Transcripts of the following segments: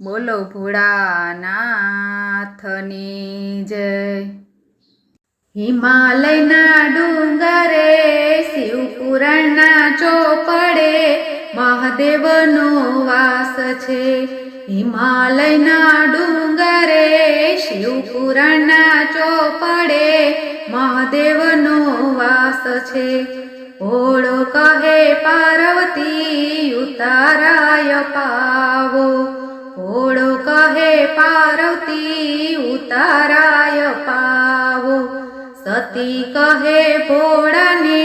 બોલો ભોળાનાથની જય. હિમાલયના ડુંગરે શિવપુરાણના ચોપડે મહાદેવનો વાસ છે. હિમાલયના ડુંગરે શિવપુરાણના ચોપડે મહાદેવનો વાસ છે. ઓળો કહે પાર્વતી ઉતારાય પાવો. ઓળો કહે પાર્વતી, ઉતારાય પાવો. સતી કહે ભોળાને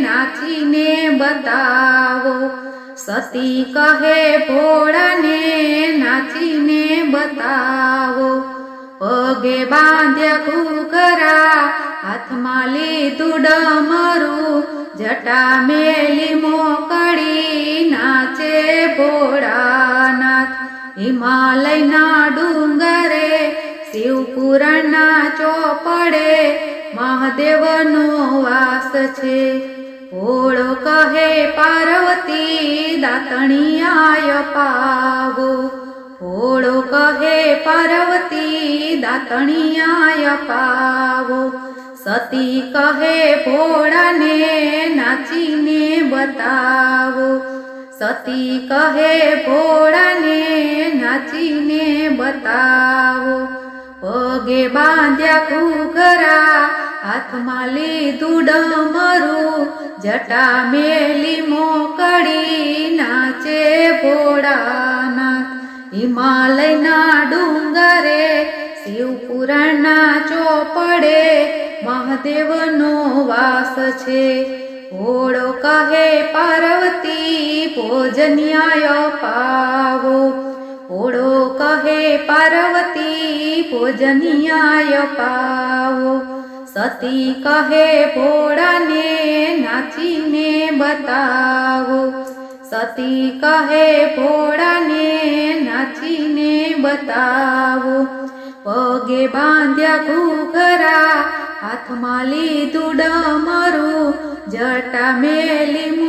નાચીને બતાવો. સતી કહે ભોળાને નાચીને બતાવો. પગે બાંધ્યા ઘૂઘરા, હાથમાં લીધું ડમરું, જટા મેલી મોકળી, નાચે ભોળાનાથ હિમાલયના ડુંગરે શિવપુરાણના ચોપડે, મહાદેવનો વાસ છે. ઓળો કહે, પાર્વતી દાતણિયાય પાવો. ઓળો કહે, પાર્વતી દાતણિયાય પાવો. સતી કહે, ભોળાને નાચીને બતાવો. સતી કહે, ભોળાને નાચીને બતાવો. પગે બાંધ્યા ઘૂઘરા, હાથમાં લીધું ડમરું, જટા મેલી મોકળી નાચે ભોળાનાથ. હિમાલયના ડુંગરે શિવપુરાણના ચોપડે મહાદેવનો વાસ છે. ઓળો કહે પાર્વતી પૂજન્યાય પાવો. ઓળો કહે, પાર્વતી, પૂજન્યાય પાવો. સતી કહે, ભોળાને નાચીને બતાવો. સતી કહે, ભોળાને નાચીને બતાવો. પગે બાંધ્યા ઘૂઘરા, હાથમાં લીધું ડમરું, જટા મેલી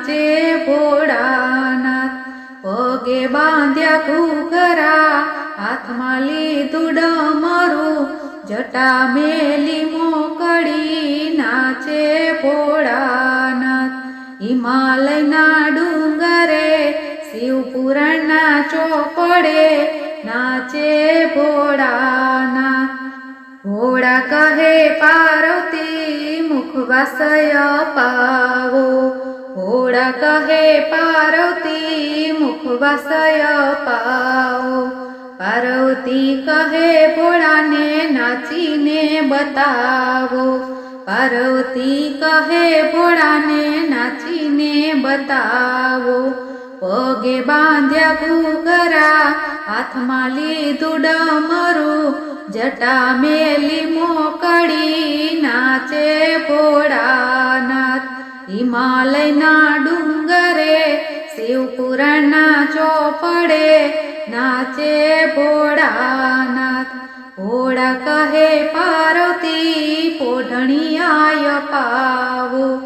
નાચે ભોળાનાથ. પગે બાંધ્યા ઘૂઘરા, હાથમાં લીધું ડમરું. જટા મેલી મોકળી નાચે ભોળાનાથ. હિમાલયના ડુંગરે, શિવપુરાણના ચોપડે નાચે ભોળાના ભોળા કહે પાર્વતી મુખવાસય પાવો ભોળા કહે પાર્વતી મુખવાસય પાઓ. પાર્વતી કહે ભોળાને, નાચીને બતાવો. પાર્વતી કહે ભોળાને, નાચીને બતાવો. પગે બાંધ્યા ઘૂઘરા, હાથમાં લીધું ડમરું, જટા મેલી મોકળી, નાચે ભોળાનાથ હિમાલયના ડુંગરે શિવપુરાણના ચોપડે નાચે ભોળાનાથ. ભોળા કહે પાર્વતી, પોઢણિયાય પાવો.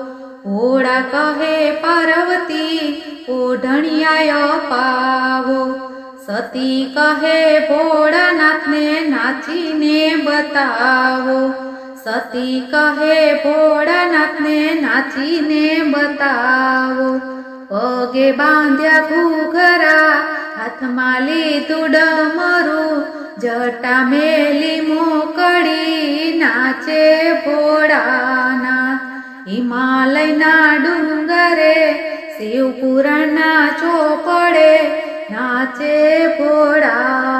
ભોળા કહે પાર્વતી, પોઢણિયાય પાવો. સતી કહે ભોળાનાથને નાચીને બતાવો. સતી કહે, ભોળાનાથને નાચીને બતાવો. પગે બાંધ્યા ઘૂઘરા, હાથમાં લીધું ડમરું, જટા મેલી મોકળી નાચે ભોળાના હિમાલયના ડુંગરે, શિવપુરાણના ચોપડે નાચે ભોળા